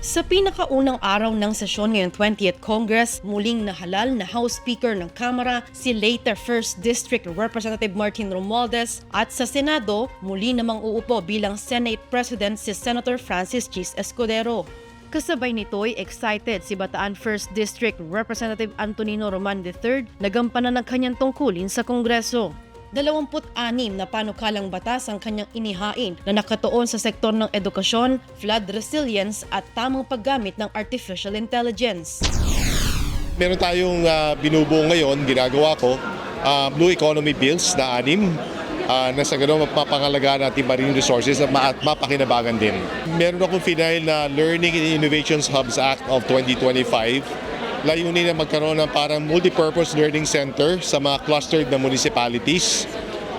Sa pinakaunang araw ng sesyon ngayong 20th Congress, muling nahalal na House Speaker ng Kamara si later 1st District Representative Martin Romualdez at sa Senado, muli namang uupo bilang Senate President si Senator Francis Chis Escudero. Kasabay nito'y excited si Bataan 1st District Representative Antonino Roman III na gampanan ng kanyang tungkulin sa Kongreso. 26 na panukalang batas ang kanyang inihain na nakatuon sa sektor ng edukasyon, flood resilience at tamang paggamit ng artificial intelligence. Meron tayong ah, binubuo ngayon, ginagawa ko, ah, Blue Economy Bills na anim ah, na sa gano'n mapapangalagaan natin marine resources at ma- at mapakinabangan din. Meron akong final na Learning and Innovations Hubs Act of 2025 layunin na magkaroon ng parang multipurpose learning center sa mga clustered na municipalities.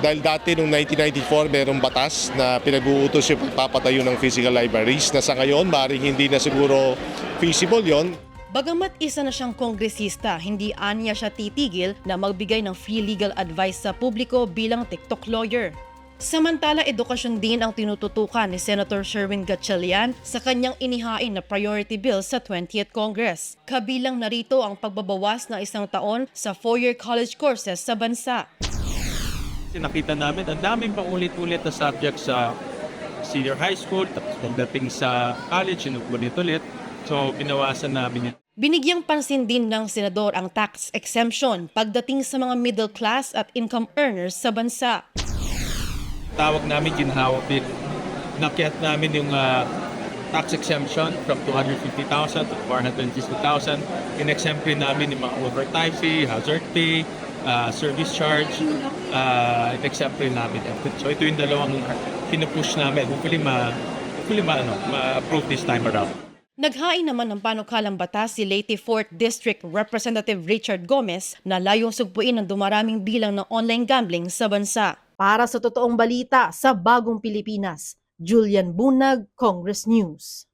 Dahil dati noong 1994, merong batas na pinag-uutos yung pagpapatayo ng physical libraries na sa ngayon, maaaring hindi na siguro feasible yon. Bagamat isa na siyang kongresista, hindi anya siya titigil na magbigay ng free legal advice sa publiko bilang TikTok lawyer. Samantala, edukasyon din ang tinututukan ni Senator Sherwin Gatchalian sa kanyang inihain na priority bill sa 20th Congress. Kabilang narito ang pagbabawas ng isang taon sa four-year college courses sa bansa. Nakita namin, ang daming paulit-ulit na subject sa senior high school, tapos pagdating sa college, inuulit-ulit. So, binawasan namin yan. Binigyang pansin din ng senador ang tax exemption pagdating sa mga middle class at income earners sa bansa. Tawag namin, ginhawak din. Nakyat namin yung ah, tax exemption from 250,000 to 450,000. In-exempt rin namin yung mga overtime fee, hazard pay, ah, service charge. Uh, in-exempt rin namin. So, ito yung dalawang pinupush namin. Hopefully, ma, hopefully ma, ano, ma-approve this time around. Naghain naman ng panukalang batas si Leyte 4th District Representative Richard Gomez na layong sugpuin ang dumaraming bilang ng online gambling sa bansa. Para sa totoong balita sa Bagong Pilipinas, Julian Bunag, Congress News.